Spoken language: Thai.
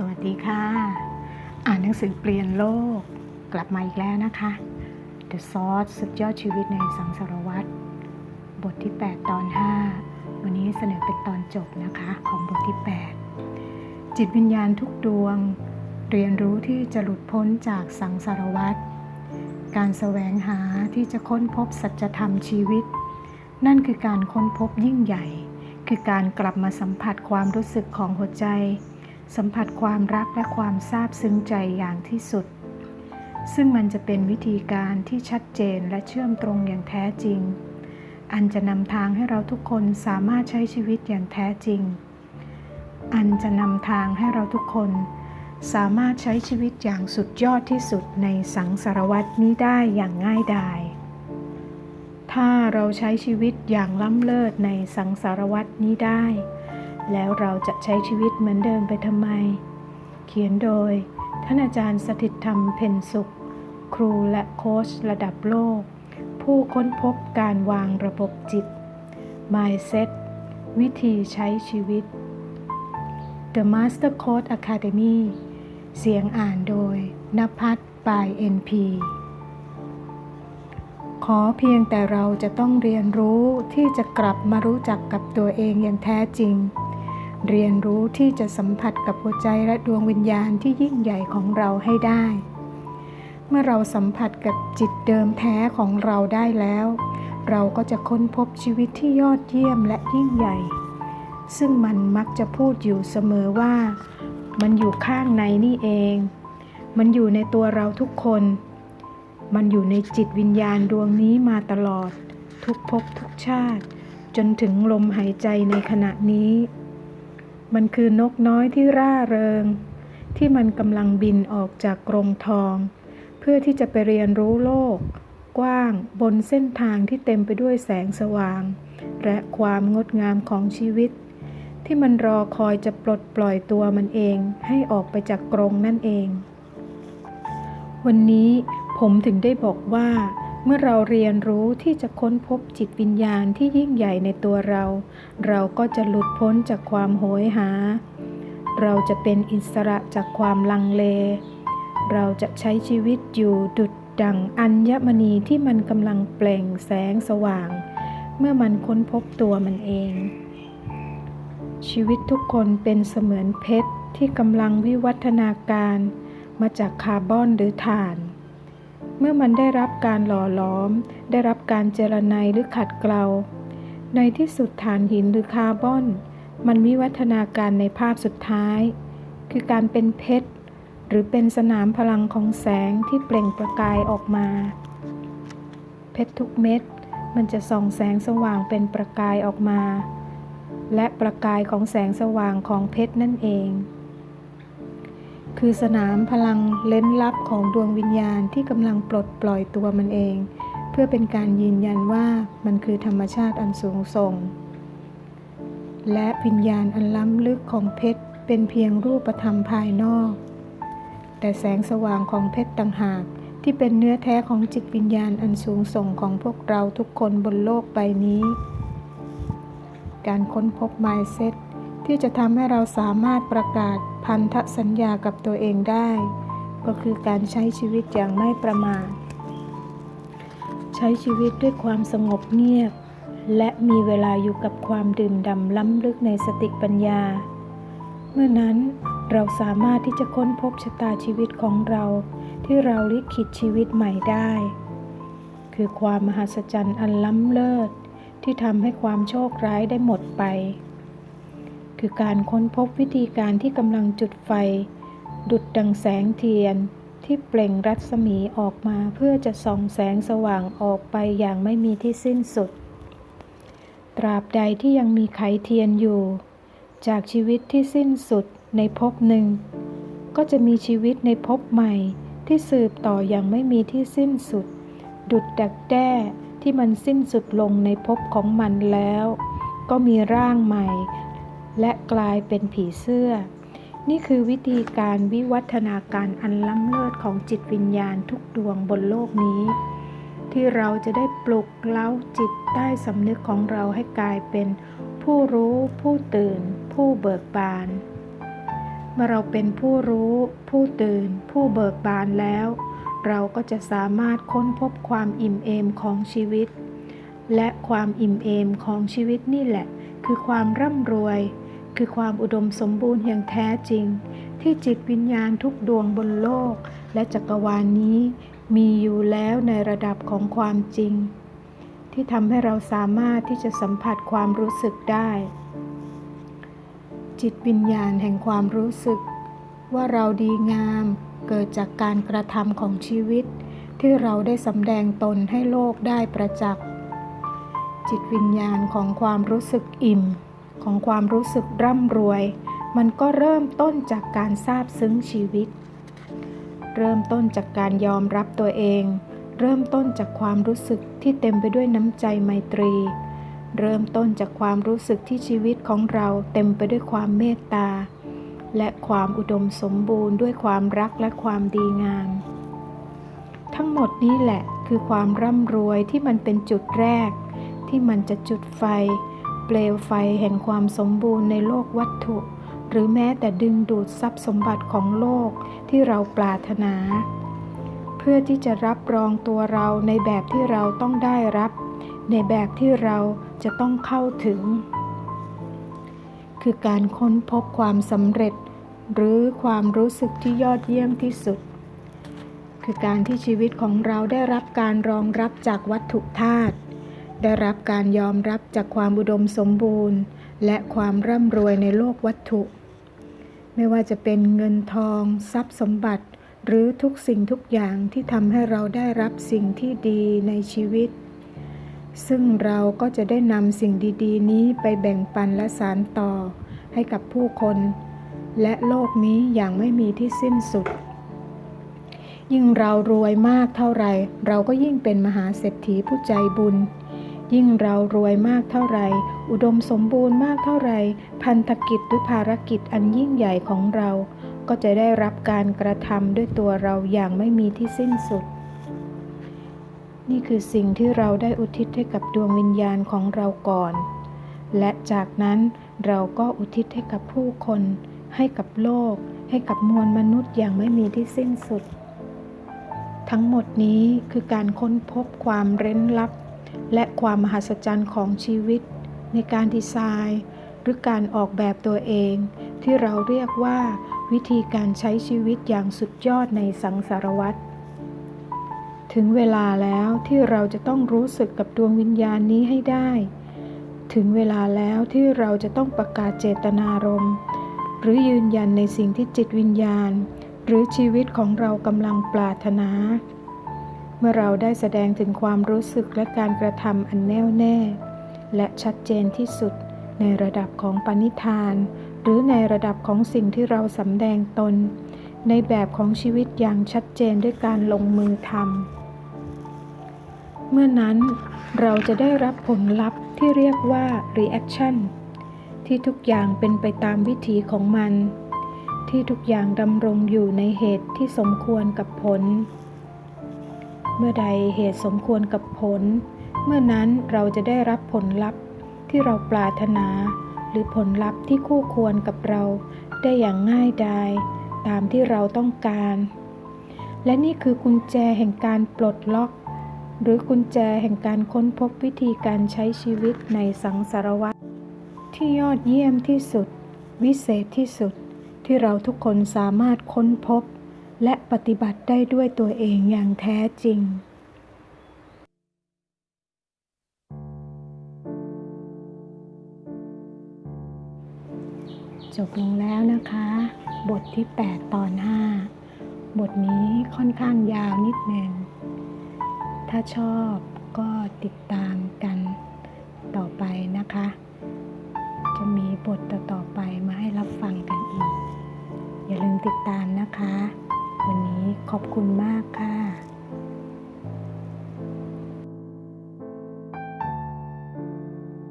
สวัสดีค่ะ อ่านหนังสือเปลี่ยนโลกกลับมาอีกแล้วนะคะ The Source สุดยอดชีวิตในสังสารวัตรบทที่ 8 ตอน 5 วันนี้เสนอเป็นตอนจบนะคะของบทที่ 8 จิตวิญญาณทุกดวง เรียนรู้ที่จะหลุดพ้นจากสังสารวัตรการแสวงหาที่จะค้นพบสัจธรรมชีวิต นั่นคือการค้นพบยิ่งใหญ่ คือการกลับมาสัมผัสความรู้สึกของหัวใจ สัมผัสความรักและความซาบซึ้งใจอย่างที่สุด ซึ่งมันจะเป็นวิธีการที่ชัดเจนและเชื่อมตรงอย่างแท้จริง อันจะนำทางให้เราทุกคนสามารถใช้ชีวิตอย่างแท้จริง อันจะนำทางให้เราทุกคน สามารถใช้ชีวิตอย่างสุดยอดที่สุดในสังสารวัตนี้ได้อย่างง่ายดายถ้าเราใช้ชีวิตอย่างล้ำเลิศในสังสารวัตนี้ได้ แล้วเราจะใช้ชีวิตเหมือนเดิมไปทำไม เขียนโดย ท่านอาจารย์สถิตธรรมเพ็ญสุข ครูและโค้ชระดับโลก ผู้ค้นพบการวางระบบจิต Mindset วิธีใช้ชีวิต The Master Coach Academy เสียงอ่านโดยนภัทรปาย NP ขอเพียงแต่เราจะต้องเรียนรู้ที่จะกลับมารู้จักกับตัวเองอย่างแท้จริง เรียนรู้ที่จะสัมผัสกับหัวใจและดวงวิญญาณที่ยิ่งใหญ่ของเราให้ได้ เมื่อเราสัมผัสกับจิตเดิมแท้ของเราได้แล้ว เราก็จะค้นพบชีวิตที่ยอดเยี่ยมและยิ่งใหญ่ ซึ่งมันมักจะพูดอยู่เสมอว่า มันอยู่ข้างในนี่เอง มันอยู่ในตัวเราทุกคน มันอยู่ในจิตวิญญาณดวงนี้มาตลอด ทุกภพทุกชาติ จนถึงลมหายใจในขณะนี้ มันคือนกน้อยที่ร่าเริง ที่มันกำลังบินออกจากกรงทอง เพื่อที่จะไปเรียนรู้โลก กว้างบนเส้นทางที่เต็มไปด้วยแสงสว่าง และความงดงามของชีวิต ที่มันรอคอยจะปลดปล่อยตัวมันเองให้ออกไปจากกรงนั่นเอง วันนี้ผมถึงได้บอกว่า เมื่อเราเรียนรู้ที่จะค้นพบจิตวิญญาณที่ยิ่งใหญ่ในตัวเรา เราก็จะหลุดพ้นจากความโหยหา เราจะเป็นอิสระจากความลังเล เราจะใช้ชีวิตอยู่ดุดดังอัญมณีที่มันกำลังเปล่งแสงสว่าง เมื่อมันค้นพบตัวมันเอง ชีวิตทุกคนเป็นเสมือนเพชรที่กำลังวิวัฒนาการ มาจากคาร์บอนหรือถ่าน เมื่อมันได้รับการหล่อหลอม ได้รับการเจรไนหรือขัดเกลา ในที่สุดถ่านหินหรือคาร์บอน มันวิวัฒนาการในภาพสุดท้าย คือการเป็นเพชร หรือเป็นสนามพลังของแสงที่เปล่งประกายออกมา เพชรทุกเม็ด มันจะส่องแสงสว่างเป็นประกายออกมา และประกายของแสงสว่างของเพชรนั่นเอง คือสนามพลังเล้นลับของดวงวิญญาณที่กำลังปลดปล่อยตัวมันเอง เพื่อเป็นการยืนยันว่ามันคือธรรมชาติอันสูงส่ง และวิญญาณอันล้ำลึกของเพชรเป็นเพียงรูปธรรมภายนอก แต่แสงสว่างของเพชรต่างหากที่เป็นเนื้อแท้ของจิตวิญญาณอันสูงส่งของพวกเราทุกคนบนโลกใบนี้ การค้นพบ mindset ที่จะทำให้เราสามารถประกาศ พันธสัญญากับตัวเองได้ ก็คือการใช้ชีวิตอย่างไม่ประมาท ใช้ชีวิตด้วยความสงบเงียบ และมีเวลาอยู่กับความดื่มด่ำล้ำลึกในสติปัญญา เมื่อนั้นเราสามารถที่จะค้นพบชะตาชีวิตของเรา ที่เราลิขิตชีวิตใหม่ได้ คือความมหัศจรรย์อันล้ำเลิศที่ทำให้ความโชคร้ายได้หมดไป คือการค้นพบวิธีการที่กำลังจุดไฟ ดุดดังแสงเทียน ที่เปล่งรัศมีออกมาเพื่อจะส่องแสงสว่างออกไปอย่างไม่มีที่สิ้นสุด ตราบใดที่ยังมีไขเทียนอยู่ จากชีวิตที่สิ้นสุดในภพหนึ่ง ก็จะมีชีวิตในภพใหม่ที่สืบต่ออย่างไม่มีที่สิ้นสุด ดุดดักแด้ที่มันสิ้นสุดลงในภพของมันแล้ว ก็มีร่างใหม่ และกลายเป็นผีเสื้อ นี่คือวิธีการวิวัฒนาการอันล้ำเลิศของจิตวิญญาณทุกดวงบนโลกนี้ ที่เราจะได้ปลุกเล้าจิตใต้สำนึกของเราให้กลายเป็นผู้รู้ ผู้ตื่น ผู้เบิกบาน เมื่อเราเป็นผู้รู้ ผู้ตื่น ผู้เบิกบานแล้ว เราก็จะสามารถค้นพบความอิ่มเอมของชีวิต และความอิ่มเอมของชีวิตนี่แหละ คือความร่ำรวย คือความอุดมสมบูรณ์อย่างแท้จริง ที่จิตวิญญาณทุกดวงบนโลก และจักรวาลนนี้มีอยู่แล้วในระดับของความจริง ที่ทำให้เราสามารถที่จะสัมผัสความรู้สึกได้ จิตวิญญาณแห่งความรู้สึก ว่าเราดีงามเกิดจากการกระทำของชีวิต ที่เราได้สำแดงตนให้โลกได้ประจักษ์จิตวิญญาณของความรู้สึกอิ่ม ของความรู้สึกร่ำรวย มันก็เริ่มต้นจากการทราบซึ้งชีวิต เริ่มต้นจากการยอมรับตัวเอง เริ่มต้นจากความรู้สึกที่เต็มไปด้วยน้ำใจไมตรี เริ่มต้นจากความรู้สึกที่ชีวิตของเราเต็มไปด้วยความเมตตา และความอุดมสมบูรณ์ด้วยความรักและความดีงาม ทั้งหมดนี้แหละคือความร่ำรวยที่มันเป็นจุดแรก ที่มันจะจุดไฟ เปลวไฟแห่งความสมบูรณ์ในโลกวัตถุ หรือแม้แต่ดึงดูดทรัพย์สมบัติของโลกที่เราปรารถนา เพื่อที่จะรับรองตัวเราในแบบที่เราต้องได้รับ ในแบบที่เราจะต้องเข้าถึง คือการค้นพบความสำเร็จ หรือความรู้สึกที่ยอดเยี่ยมที่สุด คือการที่ชีวิตของเราได้รับการรองรับจากวัตถุธาตุ ได้รับการยอมรับจากความอุดมสมบูรณ์ และความร่ำรวยในโลกวัตถุ ไม่ว่าจะเป็นเงินทอง ทรัพย์สมบัติ หรือทุกสิ่งทุกอย่างที่ทำให้เราได้รับสิ่งที่ดีในชีวิต ซึ่งเราก็จะได้นำสิ่งดีๆ นี้ไปแบ่งปันและสานต่อให้กับผู้คน และโลกนี้อย่างไม่มีที่สิ้นสุดยิ่งเรารวยมากเท่าไร เราก็ยิ่งเป็นมหาเศรษฐีผู้ใจบุญ ยิ่งเรารวยมากเท่าไร อุดมสมบูรณ์มากเท่าไร พันธกิจหรือภารกิจอันยิ่งใหญ่ของเรา ก็จะได้รับการกระทำด้วยตัวเราอย่างไม่มีที่สิ้นสุด นี่คือสิ่งที่เราได้อุทิศให้กับดวงวิญญาณของเราก่อน และจากนั้นเราก็อุทิศให้กับผู้คน ให้กับโลก ให้กับมวลมนุษย์อย่างไม่มีที่สิ้นสุด ทั้งหมดนี้คือการค้นพบความเร้นลับ และความมหัศจรรย์ของชีวิต ในการดีไซน์ หรือการออกแบบตัวเอง ที่เราเรียกว่าวิธีการใช้ชีวิตอย่างสุดยอดในสังสารวัตรถึงเวลาแล้วที่เราจะต้องรู้สึกกับดวงวิญญาณนี้ให้ได้ ถึงเวลาแล้วที่เราจะต้องประกาศเจตนารมณ์ หรือยืนยันในสิ่งที่จิตวิญญาณ หรือชีวิตของเรากำลังปรารถนา เมื่อเราได้แสดงถึงความรู้สึกและการกระทำอันแน่วแน่ และชัดเจนที่สุดในระดับของปณิธาน หรือในระดับของสิ่งที่เราสำแดงตน ในแบบของชีวิตอย่างชัดเจนด้วยการลงมือทำเมื่อนั้นเราจะได้รับผลลัพธ์ที่เรียกว่า reaction ที่ทุกอย่างเป็นไปตามวิถีของมัน ที่ทุกอย่างดำรงอยู่ในเหตุที่สมควรกับผล เมื่อใดเหตุสมควรกับผล เมื่อนั้นเราจะได้รับผลลัพธ์ที่เราปรารถนา หรือผลลัพธ์ที่คู่ควรกับเราได้อย่างง่ายดายตามที่เราต้องการ และนี่คือกุญแจแห่งการปลดล็อก หรือกุญแจแห่งการค้นพบวิธีการใช้ชีวิตในสังสารวัตรที่ยอดเยี่ยมที่สุด วิเศษที่สุดที่เราทุกคนสามารถค้นพบ และปฏิบัติได้ด้วยตัวเองอย่างแท้จริง จบลงแล้วนะคะ บทที่ 8 ตอน 5 บทนี้ค่อนข้างยาวนิดหนึ่ง ถ้าชอบก็ติดตามกันต่อไปนะคะ จะมีบทต่อๆไปมาให้รับฟังกันอีก อย่าลืมติดตามนะคะ วันนี้ขอบคุณมากค่ะ